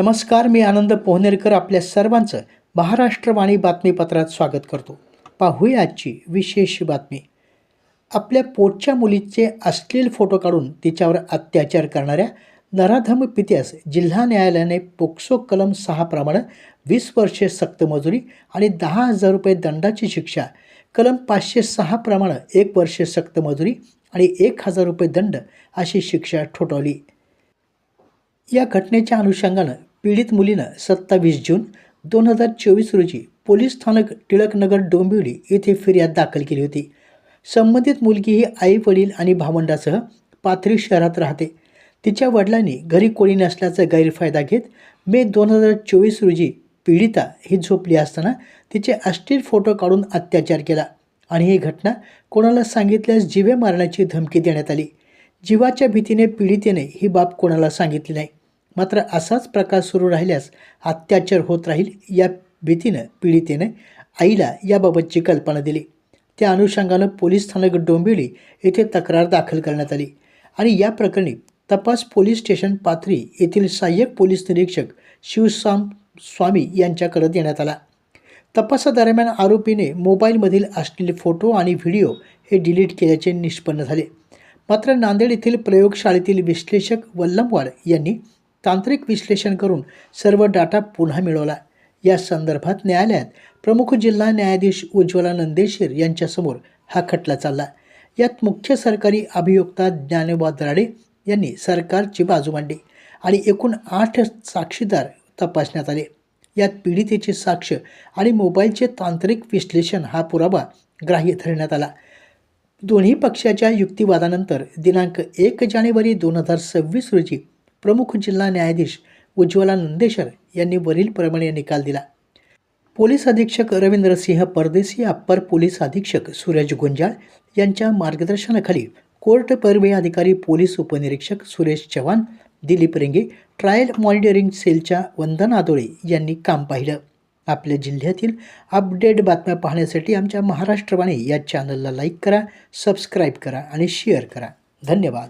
नमस्कार मी आनंद पोहनेरकर आपल्या सर्वांचं महाराष्ट्रवाणी बातमीपत्रात स्वागत करतो. पाहूया आजची विशेष बातमी. आपल्या पोटच्या मुलीचे अश्लील फोटो काढून तिच्यावर अत्याचार करणाऱ्या नराधम पित्यास जिल्हा न्यायालयाने पोक्सो कलम सहाप्रमाणे वीस वर्षे सक्त मजुरी आणि दहा हजार रुपये दंडाची शिक्षा कलम पाचशे सहाप्रमाणे एक वर्षे सक्त मजुरी आणि एक हजार रुपये दंड अशी शिक्षा ठोठावली. या घटनेच्या अनुषंगानं पीडित मुलीनं सत्तावीस जून दोन हजार चोवीस रोजी पोलीस स्थानक टिळकनगर डोंबिवली येथे फिर्याद दाखल केली होती. संबंधित मुलगी ही आई वडील आणि भावंडासह पाथरी शहरात राहते. तिच्या वडिलांनी घरी कोणी नसल्याचा गैरफायदा घेत मे दोन हजार चोवीस रोजी पीडिता ही झोपली असताना तिचे अश्लील फोटो काढून अत्याचार केला आणि ही घटना कोणाला सांगितल्यास जिवे मारण्याची धमकी देण्यात आली. जीवाच्या भीतीने पीडितेने ही बाब कोणाला सांगितली नाही. मात्र असाच प्रकार सुरू राहिल्यास अत्याचार होत राहील या भीतीनं पीडितेनं आईला याबाबतची कल्पना दिली. त्या अनुषंगानं पोलीस स्थानक डोंबिवली येथे तक्रार दाखल करण्यात आली आणि या प्रकरणी तपास पोलीस स्टेशन पाथरी येथील सहाय्यक पोलीस निरीक्षक शिवसाम स्वामी यांच्याकडे देण्यात आला. तपासादरम्यान आरोपीने मोबाईलमधील असलेले फोटो आणि व्हिडिओ हे डिलीट केल्याचे निष्पन्न झाले. मात्र नांदेड येथील प्रयोगशाळेतील विश्लेषक वल्लमवाड यांनी तांत्रिक विश्लेषण करून सर्व डाटा पुन्हा मिळवला. या संदर्भात न्यायालयात प्रमुख जिल्हा न्यायाधीश उज्ज्वला नंदेशीर यांच्यासमोर हा खटला चालला. यात मुख्य सरकारी अभियोक्ता ज्ञानोबा दराडे यांनी सरकारची बाजू मांडली आणि एकूण आठ साक्षीदार तपासण्यात आले. यात पीडितेचे साक्ष आणि मोबाईलचे तांत्रिक विश्लेषण हा पुरावा ग्राह्य धरण्यात आला. दोन्ही पक्षाच्या युक्तिवादानंतर दिनांक एक जानेवारी दोन हजार सव्वीस रोजी प्रमुख जिल्हा न्यायाधीश उज्ज्वला नंदेशर यांनी वरीलप्रमाणे निकाल दिला. पोलीस अधीक्षक रवींद्रसिंह परदेसी अप्पर पोलीस अधीक्षक सूरज गुंजाळ यांच्या मार्गदर्शनाखाली कोर्ट परवे अधिकारी पोलीस उपनिरीक्षक सुरेश चव्हाण दिलीप रेंगे ट्रायल मॉनिटरिंग सेलच्या वंदना आदोळे यांनी काम पाहिलं. आपल्या जिल्ह्यातील अपडेट बातम्या पाहण्यासाठी आमच्या महाराष्ट्रवाणी या चॅनलला लाईक करा सबस्क्राईब करा आणि शेअर करा. धन्यवाद.